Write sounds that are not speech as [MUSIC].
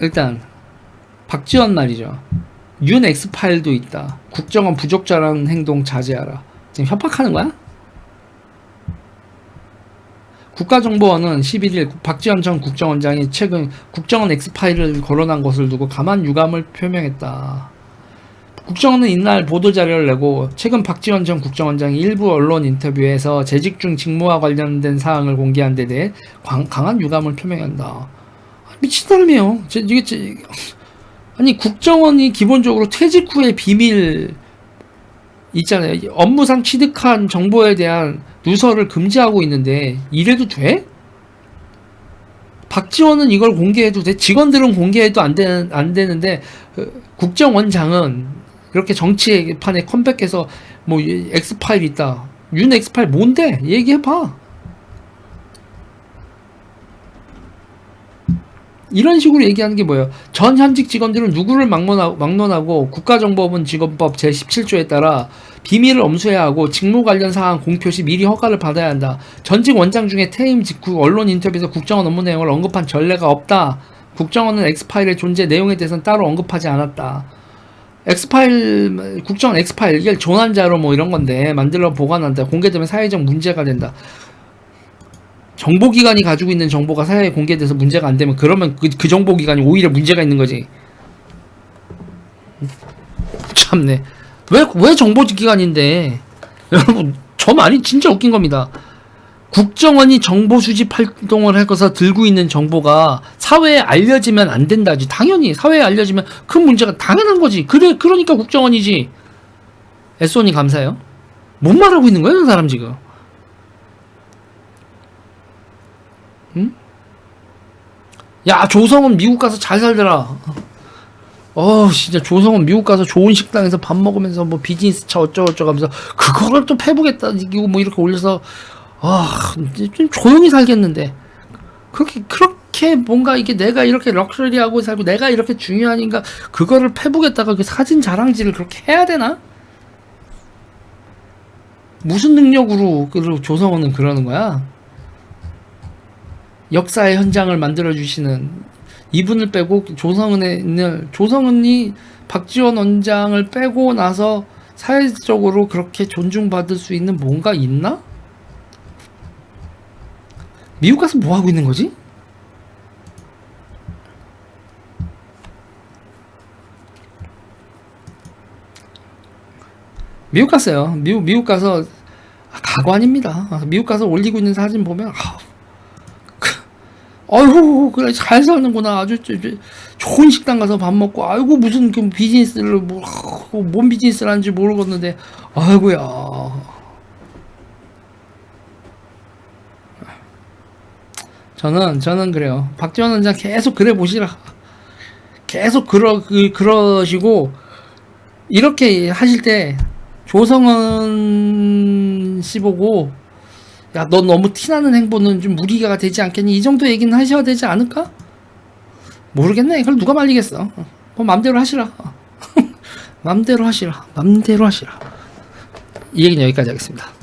일단 박지원 말이죠. 윤 엑스파일도 있다. 국정원 부적절한 행동 자제하라. 지금 협박하는 거야? 국가정보원은 11일 박지원 전 국정원장이 최근 국정원 엑스파일을 거론한 것을 두고 가만 유감을 표명했다. 국정원은 이날 보도자료를 내고 최근 박지원 전 국정원장이 일부 언론 인터뷰에서 재직 중 직무와 관련된 사항을 공개한 데 대해 광- 강한 유감을 표명한다. 아, 미친 사람이에요. 제, 이게 제, 아니 국정원이 기본적으로 퇴직 후의 비밀 있잖아요. 이 업무상 취득한 정보에 대한 누설을 금지하고 있는데 이래도 돼? 박지원은 이걸 공개해도 돼? 직원들은 공개해도 안, 되는, 안 되는데 어, 국정원장은 이렇게 정치판에 컴백해서 뭐이 엑스파일 있다. 윤 엑스파일 뭔데? 얘기해 봐. 이런 식으로 얘기하는 게 뭐예요? 전 현직 직원들은 누구를 막론하고, 막론하 고 국가정보원 직원법 제17조에 따라 비밀을 엄수해야 하고 직무 관련 사항 공표 시 미리 허가를 받아야 한다. 전직 원장 중에 퇴임 직후 언론 인터뷰에서 국정원 업무 내용을 언급한 전례가 없다. 국정원은 엑스파일의 존재 내용에 대해서는 따로 언급하지 않았다. 엑스파일 국정원 엑스파일 이게 조난자로 뭐 이런 건데 만들어 보관한다. 공개되면 사회적 문제가 된다. 정보기관이 가지고 있는 정보가 사회에 공개돼서 문제가 안 되면 그러면 그, 그 정보기관이 오히려 문제가 있는 거지. 참네. 왜, 왜 정보기관인데? [LAUGHS] 여러분, 저 말이 진짜 웃긴 겁니다. 국정원이 정보 수집 활동을 해서 들고 있는 정보가 사회에 알려지면 안 된다지. 당연히 사회에 알려지면 큰 문제가 당연한 거지. 그래, 그러니까 국정원이지. 애쏘니 감사해요. 뭔 말하고 있는 그 사람 지금? 야 조성은 미국 가서 잘 살더라. 어 진짜 조성은 미국 가서 좋은 식당에서 밥 먹으면서 뭐 비즈니스 차 어쩌고저쩌고 하면서 그거를 또 패보겠다 이거 뭐 이렇게 올려서 아좀 조용히 살겠는데 그렇게 그렇게 뭔가 이게 내가 이렇게 럭셔리하고 살고 내가 이렇게 중요하니까 그거를 패보겠다가 그 사진 자랑질을 그렇게 해야 되나? 무슨 능력으로 그 조성원은 그러는 거야? 역사의 현장을 만들어 주시는 이분을 빼고 조성은을 조성은이 박지원 원장을 빼고 나서 사회적으로 그렇게 존중받을 수 있는 뭔가 있나? 미국 가서 뭐 하고 있는 거지? 미국 갔어요. 미국 미국 가서 아, 가관입니다. 미국 가서 올리고 있는 사진 보면 아, 아이고 그래 잘 사는구나. 아주 좋은 식당 가서 밥 먹고 아이고 무슨 그 비즈니스를 뭐, 뭔 비즈니스를 하는지 모르겠는데 아이고야. 저는 저는 그래요. 박지원 원장 계속 그래 보시라. 계속 그러 그, 그러시고 이렇게 하실 때 조성은 씨 보고 야, 너 너무 티나는 행보는 좀 무리가 되지 않겠니? 이 정도 얘기는 하셔야 되지 않을까? 모르겠네. 그걸 누가 말리겠어. 뭐 맘대로 하시라. [LAUGHS] 맘대로 하시라. 맘대로 하시라. 이 얘기는 여기까지 하겠습니다.